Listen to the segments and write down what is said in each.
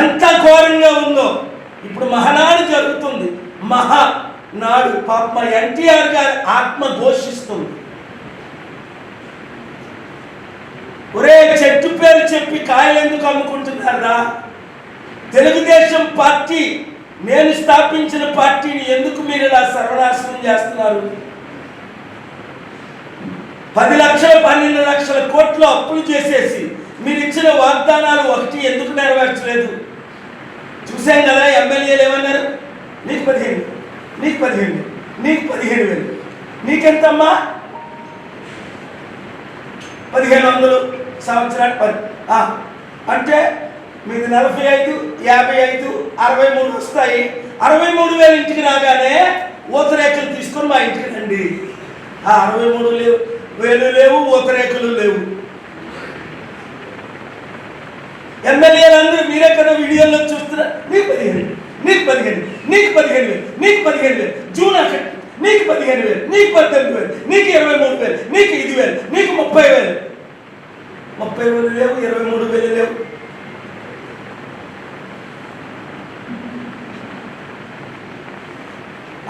ఎంత ఘోరంగా ఉందో. ఇప్పుడు మహానాడు జరుగుతుంది. మహా నాడు పాప ఎన్టీఆర్ గారి ఆత్మ దోషిస్తుంది ఒరే చెట్టు పేరు చెప్పి కాయలు ఎందుకు అమ్ముకుంటున్నారా? తెలుగుదేశం పార్టీ నేను స్థాపించిన పార్టీని ఎందుకు మీరు ఇలా సర్వనాశనం చేస్తున్నారు? పది లక్షల పన్నెండు లక్షల కోట్లు అప్పులు చేసేసి మీరు ఇచ్చిన వాగ్దానాలు ఒకటి ఎందుకు నెరవేర్చలేదు? చూసాం కదా ఎమ్మెల్యేలు ఏమన్నారు? నీకు పదిహేను. నీకు పదిహేను. నీకు పదిహేను వేలు. నీకెంతమ్మా? పదిహేను వందలు సంవత్సరానికి పది. అంటే మీది నలభై ఐదు యాభై ఐదు అరవై మూడు వస్తాయి. అరవై మూడు వేలు ఇంటికి రాగానే ఊతరేఖలు తీసుకొని మా ఇంటికి రండి. ఆ అరవై మూడు లేవు వేలు లేవు ఊతరేఖలు లేవు. ఎమ్మెల్యేలందరూ మీరే కదా వీడియోలో చూస్తున్నా నీకు పదిహేను వేలు, నీకు పదిహేను వేలు, నీకు పదిహేను వేలు నీకు పదిహేను వేలు జూన్ ఒకటి నీకు పదిహేను వేలు నీకు పద్దెనిమిది వేలు నీకు ఇరవై మూడు వేలు నీకు ఇది వేలు నీకు ముప్పై వేలు. ముప్పై వేలు లేవు ఇరవై మూడు వేలు లేవు.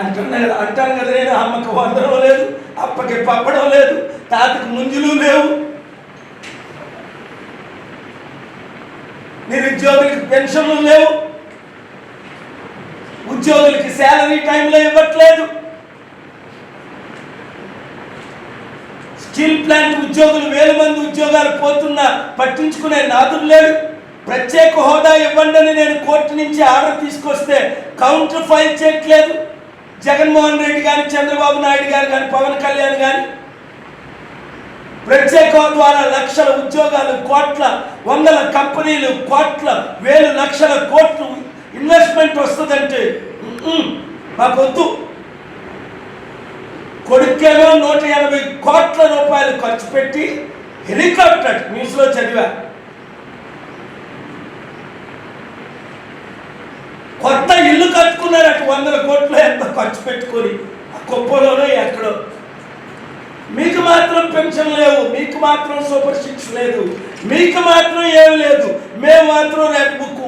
అంటున్నా అంటాను కదా నేను అమ్మకి వందడం లేదు అప్పకి పప్పడం లేదు తాతకి ముంజులు లేవు. నిరుద్యోగులకు పెన్షన్లు లేవు. ఉద్యోగులకి శాలరీ టైంలో ఇవ్వట్లేదు. స్టీల్ ప్లాంట్ ఉద్యోగులు వేల మంది ఉద్యోగాలు పోతున్నా పట్టించుకునే నాదులు లేడు. ప్రత్యేక హోదా ఇవ్వండి అని నేను కోర్టు నుంచి ఆర్డర్ తీసుకొస్తే కౌంటర్ ఫైల్ చేయట్లేదు. జగన్మోహన్ రెడ్డి కానీ చంద్రబాబు నాయుడు గారు కానీ పవన్ కళ్యాణ్ కానీ ప్రత్యేక ద్వారా లక్షల ఉద్యోగాలు కోట్ల వందల కంపెనీలు కోట్ల వేలు లక్షల కోట్లు ఇన్వెస్ట్మెంట్ వస్తుందంటే ఉమ్మ్, మాకొద్దు. కొడుకేమో నూట ఎనభై కోట్ల రూపాయలు ఖర్చు పెట్టి హెలికాప్టర్ న్యూస్లో చదివా. కొత్త ఇల్లు కట్టుకున్నారట వందల కోట్లు ఎంత ఖర్చు పెట్టుకొని ఆ కుప్పలోనో ఎక్కడో. మీకు మాత్రం పెన్షన్ లేవు మీకు మాత్రం సూపర్ సిక్స్ లేదు మీకు మాత్రం ఏమి లేదు. మేము మాత్రం red book